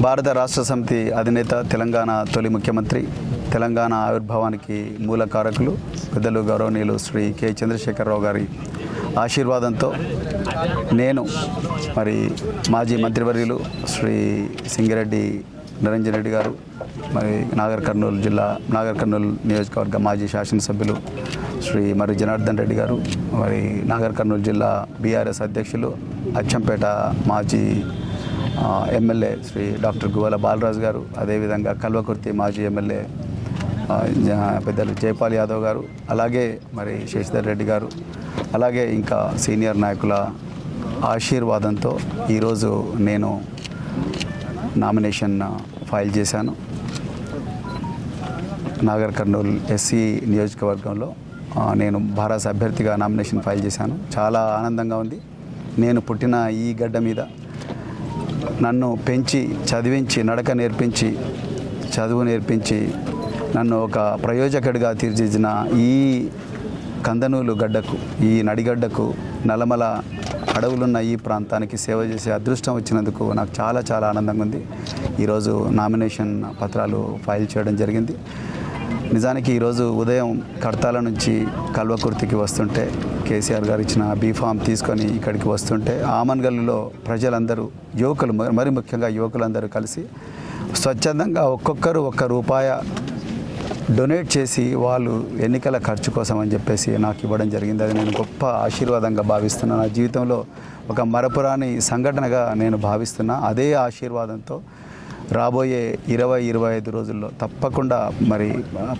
భారత రాష్ట్ర సమితి అధినేత తెలంగాణ తొలి ముఖ్యమంత్రి తెలంగాణ ఆవిర్భావానికి మూల కారకులు పెద్దలు గౌరవనీయులు శ్రీ కె. చంద్రశేఖరరావు గారి ఆశీర్వాదంతో నేను మరి మాజీ మంత్రివర్యులు శ్రీ సింగిరెడ్డి నిరంజన్ రెడ్డి గారు మరి నాగర్ కర్నూలు జిల్లా నాగర్ కర్నూలు నియోజకవర్గ మాజీ శాసనసభ్యులు శ్రీ మరి జనార్దన్ రెడ్డి గారు మరి నాగర్ కర్నూలు జిల్లా బీఆర్ఎస్ అధ్యక్షులు అచ్చంపేట మాజీ ఎమ్మెల్యే శ్రీ డాక్టర్ గువల బాలరాజు గారు అదేవిధంగా కల్వకుర్తి మాజీ ఎమ్మెల్యే పెద్దలు జయపాల్ యాదవ్ గారు అలాగే మరి శశిధర్ రెడ్డి గారు అలాగే ఇంకా సీనియర్ నాయకుల ఆశీర్వాదంతో ఈరోజు నేను నామినేషన్ ఫైల్ చేశాను. నాగర్ కర్నూలు ఎస్సీ నియోజకవర్గంలో నేను భారత అభ్యర్థిగా నామినేషన్ ఫైల్ చేశాను. చాలా ఆనందంగా ఉంది. నేను పుట్టిన ఈ గడ్డ మీద నన్ను పెంచి చదివించి నడక నేర్పించి చదువు నేర్పించి నన్ను ఒక ప్రయోజకుడిగా తీర్చిదిన ఈ కందనూలు గడ్డకు ఈ నడిగడ్డకు నలమల అడవులున్న ఈ ప్రాంతానికి సేవ చేసే అదృష్టం వచ్చినందుకు నాకు చాలా చాలా ఆనందంగా ఉంది. ఈరోజు నామినేషన్ పత్రాలు ఫైల్ చేయడం జరిగింది. నిజానికి ఈరోజు ఉదయం కడతాల నుంచి కల్వకుర్తికి వస్తుంటే కేసీఆర్ గారు ఇచ్చిన బీఫామ్ తీసుకొని ఇక్కడికి వస్తుంటే ఆమన్గల్లులో ప్రజలందరూ యువకులు మరి- మరి ముఖ్యంగా యువకులందరూ కలిసి స్వచ్ఛందంగా ఒక్కొక్కరు ఒక్క రూపాయ డొనేట్ చేసి వాళ్ళు ఎన్నికల ఖర్చు కోసం అని చెప్పేసి నాకు ఇవ్వడం జరిగింది. అది నేను గొప్ప ఆశీర్వాదంగా భావిస్తున్నాను. నా జీవితంలో ఒక మరపురాని సంఘటనగా నేను భావిస్తున్నా. అదే ఆశీర్వాదంతో రాబోయే ఇరవై ఇరవై ఐదు రోజుల్లో తప్పకుండా మరి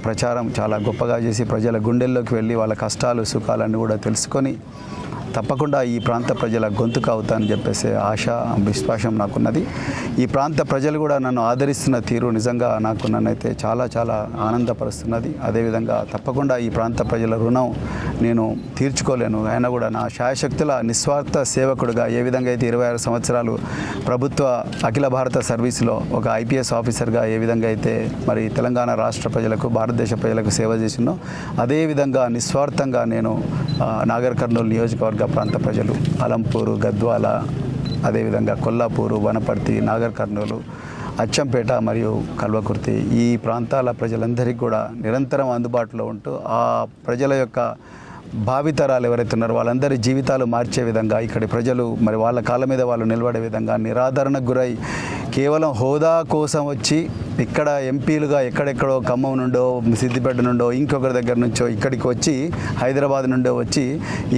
ప్రచారం చాలా గొప్పగా చేసి ప్రజల గుండెల్లోకి వెళ్ళి వాళ్ళ కష్టాలు సుఖాలన్నీ కూడా తెలుసుకొని తప్పకుండా ఈ ప్రాంత ప్రజల గొంతుకు అవుతానని చెప్పేసి ఆశ విశ్వాసం నాకున్నది. ఈ ప్రాంత ప్రజలు కూడా నన్ను ఆదరిస్తున్న తీరు నిజంగా నాకు నన్నైతే చాలా చాలా ఆనందపరుస్తున్నది. అదేవిధంగా తప్పకుండా ఈ ప్రాంత ప్రజల రుణం నేను తీర్చుకోలేను. ఆయన కూడా నా శాయశక్తుల నిస్వార్థ సేవకుడుగా ఏ విధంగా అయితే ఇరవై ఆరు సంవత్సరాలు ప్రభుత్వ అఖిల భారత సర్వీసులో ఒక ఐపీఎస్ ఆఫీసర్గా ఏ విధంగా అయితే మరి తెలంగాణ రాష్ట్ర ప్రజలకు భారతదేశ ప్రజలకు సేవ చేసినో అదేవిధంగా నిస్వార్థంగా నేను నాగర్ కర్నూలు నియోజకవర్గ ప్రాంత ప్రజలు అలంపూరు గద్వాల అదేవిధంగా కొల్లాపూరు వనపర్తి నాగర్ కర్నూలు అచ్చంపేట మరియు కల్వకుర్తి ఈ ప్రాంతాల ప్రజలందరికీ కూడా నిరంతరం అందుబాటులో ఉంటూ ఆ ప్రజల యొక్క భావితరాలు ఎవరైతే ఉన్నారో వాళ్ళందరి జీవితాలు మార్చే విధంగా ఇక్కడి ప్రజలు మరి వాళ్ళ కాళ్ళ మీద వాళ్ళు నిలబడే విధంగా నిరాదరణకు గురై కేవలం హోదా కోసం వచ్చి ఇక్కడ ఎంపీలుగా ఎక్కడెక్కడో ఖమ్మం నుండో సిద్దిపేట నుండో ఇంకొకరి దగ్గర నుంచో ఇక్కడికి వచ్చి హైదరాబాద్ నుండో వచ్చి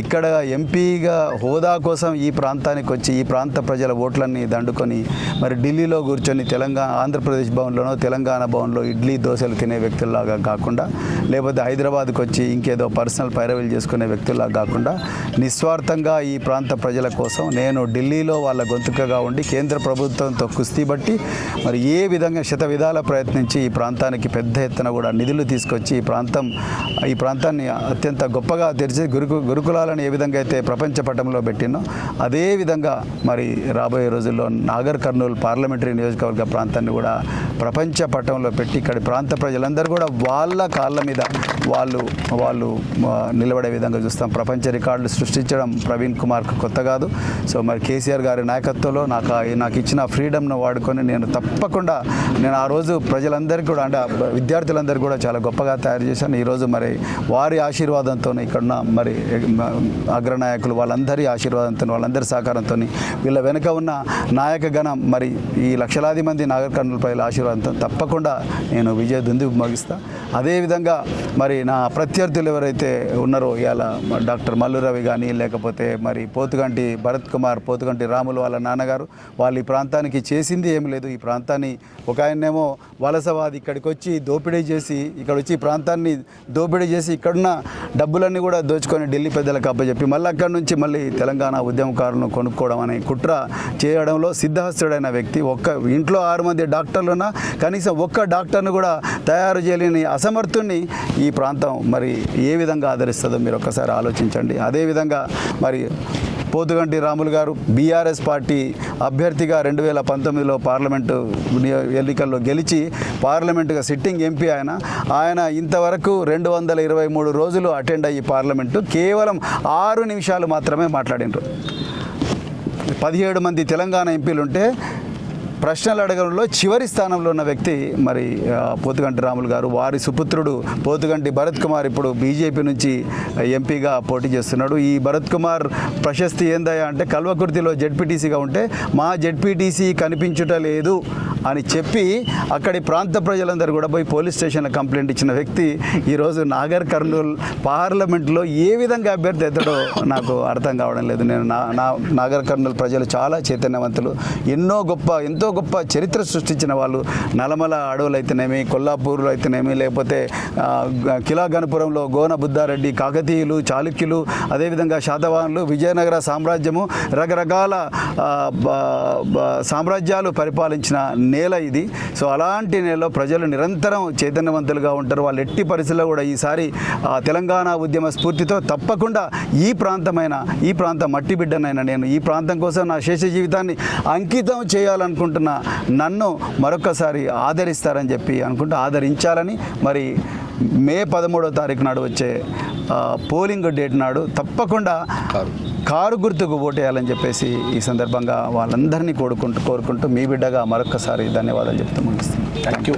ఇక్కడ ఎంపీగా హోదా కోసం ఈ ప్రాంతానికి వచ్చి ఈ ప్రాంత ప్రజల ఓట్లన్నీ దండుకొని మరి ఢిల్లీలో కూర్చొని తెలంగాణ ఆంధ్రప్రదేశ్ భవన్లోనో తెలంగాణ భవన్లో ఇడ్లీ దోశలు తినే వ్యక్తుల్లాగా కాకుండా లేకపోతే హైదరాబాద్కి వచ్చి ఇంకేదో పర్సనల్ పైరవీలు చేసుకునే వ్యక్తుల్లా కాకుండా నిస్వార్థంగా ఈ ప్రాంత ప్రజల కోసం నేను ఢిల్లీలో వాళ్ళ గొంతుకగా ఉండి కేంద్ర ప్రభుత్వంతో కుస్తీ బట్టి మరి ఏ విధంగా శత విధాల ప్రయత్నించి ఈ ప్రాంతానికి పెద్ద ఎత్తున కూడా నిధులు తీసుకొచ్చి ఈ ప్రాంతం ఈ ప్రాంతాన్ని అత్యంత గొప్పగా తెరిచి గురుకు గురుకులాలను ఏ విధంగా అయితే ప్రపంచ పటంలో పెట్టినో అదే విధంగా మరి రాబోయే రోజుల్లో నాగర్ కర్నూలు పార్లమెంటరీ నియోజకవర్గ ప్రాంతాన్ని కూడా ప్రపంచ పటంలో పెట్టి ఇక్కడి ప్రాంత ప్రజలందరూ కూడా వాళ్ళ కాళ్ళ మీద వాళ్ళు వాళ్ళు నిలబడే విధంగా చూస్తాం. ప్రపంచ రికార్డులు సృష్టించడం ప్రవీణ్ కుమార్కు కొత్త కాదు. సో మరి కేసీఆర్ గారి నాయకత్వంలో నాకు నాకు ఇచ్చిన ఫ్రీడమ్ను వాడుకొని నేను తప్పకుండా నేను ఆ రోజు ప్రజలందరికీ కూడా అంటే ఆ విద్యార్థులందరికీ కూడా చాలా గొప్పగా తయారు చేశాను. ఈరోజు మరి వారి ఆశీర్వాదంతో ఇక్కడున్న మరి అగ్రనాయకులు వాళ్ళందరి ఆశీర్వాదంతో వాళ్ళందరి సహకారంతో వీళ్ళ వెనుక ఉన్న నాయకగణం మరి ఈ లక్షలాది మంది నాగర్ ఆశీర్వాదంతో తప్పకుండా నేను విజయ దుంది ముగిస్తాను అదేవిధంగా మరి నా ప్రత్యర్థులు ఎవరైతే ఉన్నారో ఇవాళ డాక్టర్ మల్లురవి కానీ లేకపోతే మరి పోతుగంటి భరత్ కుమార్ పోతుగంటి రాములు వాళ్ళ నాన్నగారు వాళ్ళు ఈ ప్రాంతానికి చేసింది ఏం లేదు. ఈ ప్రాంతాన్ని ఒక ఆయనేమో వలసవాది ఇక్కడికి వచ్చి దోపిడీ చేసి ఇక్కడ వచ్చి ఈ ప్రాంతాన్ని దోపిడీ చేసి ఇక్కడున్న డబ్బులన్నీ కూడా దోచుకొని ఢిల్లీ పెద్దలకు అప్పచెప్పి మళ్ళీ అక్కడి నుంచి మళ్ళీ తెలంగాణ ఉద్యమకారులను కొనుక్కోవడం అనే కుట్ర చేయడంలో సిద్ధహస్తుడైన వ్యక్తి ఒక్క ఇంట్లో ఆరు మంది డాక్టర్లున్నా కనీసం ఒక్క డాక్టర్ను కూడా తయారు చేయలేని అసమర్థుని ఈ ప్రాంతం మరి ఏ విధంగా ఆదరిస్తుందో మీరు ఒక్కసారి ఆలోచించండి. అదేవిధంగా మరి పోతుగంటి రాములు గారు బీఆర్ఎస్ పార్టీ అభ్యర్థిగా రెండు వేల పంతొమ్మిదిలో పార్లమెంటు ఎన్నికల్లో గెలిచి పార్లమెంటుగా సిట్టింగ్ ఎంపీ ఆయన. ఆయన ఇంతవరకు రెండు వందల ఇరవై మూడు రోజులు అటెండ్ అయ్యి పార్లమెంటు. కేవలం ఆరు నిమిషాలు మాత్రమే మాట్లాడినారు పదిహేడు మంది తెలంగాణ ఎంపీలు ఉంటే ప్రశ్నలు అడగడంలో చివరి స్థానంలో ఉన్న వ్యక్తి మరి పోతుగంటి రాములు గారు. వారి సుపుత్రుడు పోతుగంటి భరత్ కుమార్ ఇప్పుడు బీజేపీ నుంచి ఎంపీగా పోటీ చేస్తున్నాడు. ఈ భరత్ కుమార్ ప్రశస్తి ఏందయ్యా అంటే కల్వకుర్తిలో జెడ్పీటీసీగా ఉంటే మా జెడ్పీటీసీ కనిపించుట లేదు అని చెప్పి అక్కడి ప్రాంత ప్రజలందరూ కూడా పోయి పోలీస్ స్టేషన్లో కంప్లైంట్ ఇచ్చిన వ్యక్తి ఈరోజు నాగర్ కర్నూల్ పార్లమెంట్లో ఏ విధంగా అభ్యర్థి ఎత్తడో నాకు అర్థం కావడం లేదు. నేను నా నా నాగర్ కర్నూల్ ప్రజలు చాలా చైతన్యవంతులు. ఎన్నో గొప్ప ఎంతో గొప్ప చరిత్ర సృష్టించిన వాళ్ళు. నలమల అడవులు అయితేనేమి కొల్లాపూర్లో అయితేనేమి లేకపోతే కిలాగనపురంలో గోన బుద్ధారెడ్డి కాకతీయులు చాళుక్యులు అదేవిధంగా శాతవాహనులు విజయనగర సామ్రాజ్యము రకరకాల సామ్రాజ్యాలు పరిపాలించిన నేల ఇది. సో అలాంటి నేలలో ప్రజలు నిరంతరం చైతన్యవంతులుగా ఉంటారు. వాళ్ళు ఎట్టి పరిస్థితుల్లో కూడా ఈసారి ఆ, తెలంగాణ ఉద్యమ స్ఫూర్తితో తప్పకుండా ఈ ప్రాంతమైన ఈ ప్రాంతం మట్టి బిడ్డనైనా నేను ఈ ప్రాంతం కోసం నా శేష జీవితాన్ని అంకితం చేయాలనుకుంటున్న నన్ను మరొకసారి ఆదరిస్తారని చెప్పి అనుకుంటూ ఆదరించాలని మరి మే పదమూడో తారీఖు నాడు వచ్చే పోలింగ్ డేట్ నాడు తప్పకుండా కారు. గుర్తుకు ఓటేయాలని చెప్పేసి ఈ సందర్భంగా వాళ్ళందరినీ కోరుకుంటూ కోరుకుంటూ మీ బిడ్డగా మరొకసారి ధన్యవాదాలు చెప్తూ ముగిస్తాను థ్యాంక్ యూ